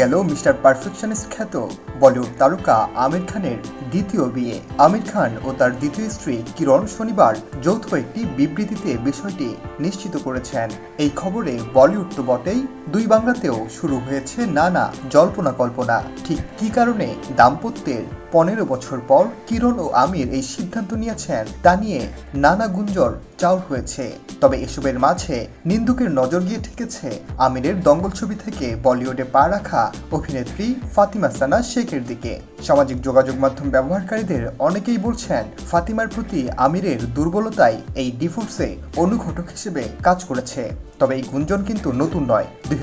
গেল mister perfectionist খ্যাত বলিউড তারকা আমির খানের দ্বিতীয় বিয়ে। আমির খান ও তার দ্বিতীয় স্ত্রী কিরণ শনিবার যৌথ একটি বিবৃতিতে বিষয়টি নিশ্চিত করেছেন। এই খবরে বলিউড তো বটেই, দুই বাংলাতেও শুরু হয়েছে নানা জল্পনা কল্পনা। ঠিক কি কারণে দাম্পত্যের পনেরো বছর পর কিরণ ও আমির এই সিদ্ধান্ত নিয়েছেন, তা নিয়ে নানা গুঞ্জর চাউর হয়েছে। তবে এসবের মাঝে নিন্দুকের নজর গিয়ে ঠেকেছে আমিরের দঙ্গল ছবি থেকে বলিউডে পা রাখা অভিনেত্রী ফাতিমা সানা শেখের দিকে। সামাজিক যোগাযোগ মাধ্যম ব্যবহারকারীদের অনেকেই বলছেন, ফাতিমার প্রতি আমিরের দুর্বলতাই এই ডিভোর্সে অনুঘটক হিসেবে কাজ করেছে। তবে এই গুঞ্জন কিন্তু নতুন নয়। দুই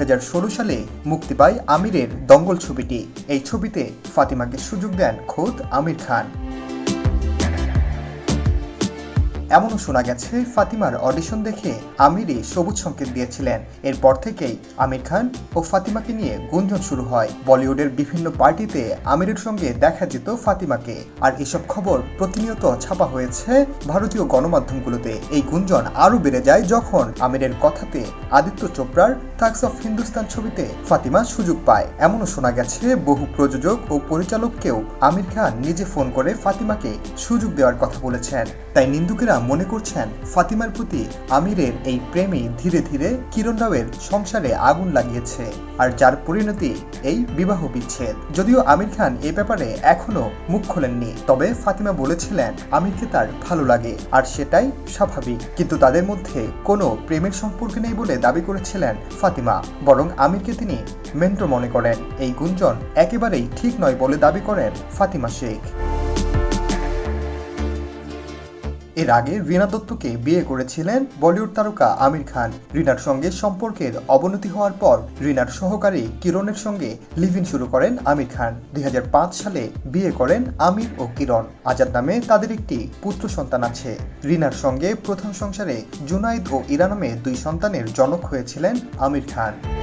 সালে মুক্তি পায় আমিরের দঙ্গল ছবিটি। এই ছবিতে ফাতিমাকে সুযোগ দেন খোদ আমির খান। এমনও শোনা গেছে, ফাতিমার অডিশন দেখে আমিরই সবুজ সংকেত দিয়েছিলেন। এরপর থেকেই আমির খান ও ফাতিমাকে নিয়ে গুঞ্জন শুরু হয়। বলিউডের বিভিন্ন পার্টিতে আমিরের সঙ্গে দেখা যেত ফাতিমাকে। আর এসব খবর প্রতিনিয়ত ছাপা হয়েছে ভারতীয় গণমাধ্যমগুলোতে। এই গুঞ্জন আরও বেড়ে যায় যখন আমিরের কথাতে আদিত্য চোপড়ার থাকস অফ হিন্দুস্তান ছবিতে ফাতিমা সুযোগ পায়। এমনও শোনা গেছে, বহু প্রযোজক ও পরিচালককেও আমির খান নিজে ফোন করে ফাতিমাকে সুযোগ দেওয়ার কথা বলেছেন। তাই নিন্দুকেরা মনে করছেন ফাতিমার প্রতি আমিরের এই প্রেমই ধীরে ধীরে কিরণ রাওয়ের সংসারে আগুন লাগিয়েছে, আর যার পরিণতি এই বিবাহ বিচ্ছেদ। যদিও আমির খান এ ব্যাপারে এখনও মুখ খোলেননি, তবে ফাতিমা বলেছিলেন আমিরকে তার ভালো লাগে, আর সেটাই স্বাভাবিক। কিন্তু তাদের মধ্যে কোনো প্রেমের সম্পর্ক নেই বলে দাবি করেছিলেন ফাতিমা, বরং আমিরকে তিনি মেন্টর মনে করেন। এই গুঞ্জন একেবারেই ঠিক নয় বলে দাবি করেন ফাতিমা শেখ। এর আগে রীনা দত্তকে বিয়ে করেছিলেন বলিউড তারকা আমির খান। রিনার সঙ্গে সম্পর্কের অবনতি হওয়ার পর রিনার সহকারী কিরণের সঙ্গে লিভিন শুরু করেন আমির খান। দুই হাজার পাঁচ সালে বিয়ে করেন আমির ও কিরণ। আজাদ নামে তাদের একটি পুত্র সন্তান আছে। রিনার সঙ্গে প্রথম সংসারে জুনাইদ ও ইরা নামে দুই সন্তানের জনক হয়েছিলেন আমির খান।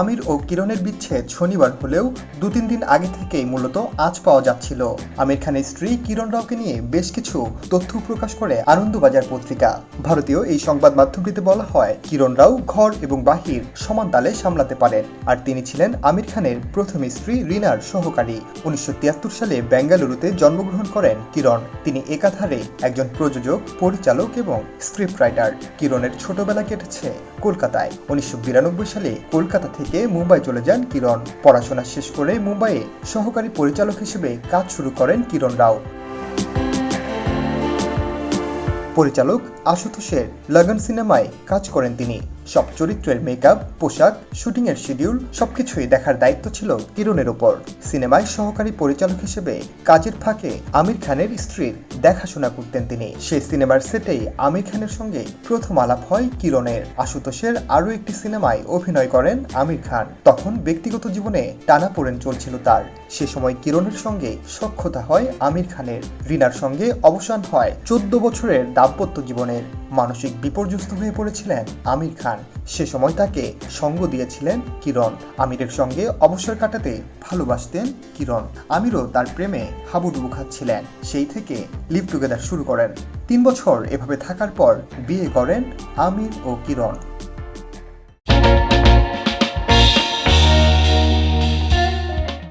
আমির ও কিরণের বিচ্ছেদ শনিবার হলেও দু তিন দিন আগে থেকেই মূলত আজ পাওয়া যাচ্ছিল। আমির খানের স্ত্রী কিরণ রাওকে নিয়ে বেশ কিছু তথ্য প্রকাশ করে আনন্দবাজার পত্রিকা। ভারতীয় এই সংবাদ মাধ্যমটিতে বলা হয়, কিরণ রাও ঘর এবং বাহির সমান তালে সামলাতে পারেন আর তিনি ছিলেন আমির খানের প্রথম স্ত্রী রিনার সহকারী। উনিশশো তিয়াত্তর সালে বেঙ্গালুরুতে জন্মগ্রহণ করেন কিরণ। তিনি একাধারে একজন প্রযোজক, পরিচালক এবং স্ক্রিপ্ট রাইটার কিরণের ছোটবেলা কেটেছে কলকাতায়। উনিশশো বিরানব্বই সালে কলকাতা থেকে থেকে মুম্বাই চলে যান কিরণ। পড়াশোনা শেষ করে মুম্বাইয়ে সহকারী পরিচালক হিসেবে কাজ শুরু করেন কিরণ রাও। পরিচালক আশুতোষের লগন সিনেমায় কাজ করেন তিনি। সব চরিত্রের মেকআপ পোশাক শুটিং এর শিডিউল সবকিছুই দেখার দায়িত্ব ছিল কিরণের ওপর সিনেমায় সহকারী পরিচালক হিসেবে কাজের ফাঁকে আমির খানের স্ত্রীর দেখাশোনা করতেন তিনি। সেই সিনেমার সেটেই আমির খানের সঙ্গে প্রথম আলাপ হয় কিরণের। আশুতোষের আরও একটি সিনেমায় অভিনয় করেন আমির খান। তখন ব্যক্তিগত জীবনে টানা পড়েন চলছিল তার। সে সময় কিরণের সঙ্গে সক্ষতা হয় আমির খানের। রিনার সঙ্গে অবসান হয় চোদ্দ বছরের দাম্পত্য জীবনের। মানসিক বিপর্যস্ত হয়ে পড়েছিলেন আমির খান। সে সময় তাকে সঙ্গ দিয়েছিলেন কিরণ। আমিরের সঙ্গে অবসর কাটাতে ভালোবাসতেন কিরণ। আমিরও তার প্রেমে হাবুডুবু খাচ্ছিলেন। সেই থেকে লিভ টুগেদার শুরু করেন। তিন বছর এভাবে থাকার পর বিয়ে করেন আমির ও কিরণ।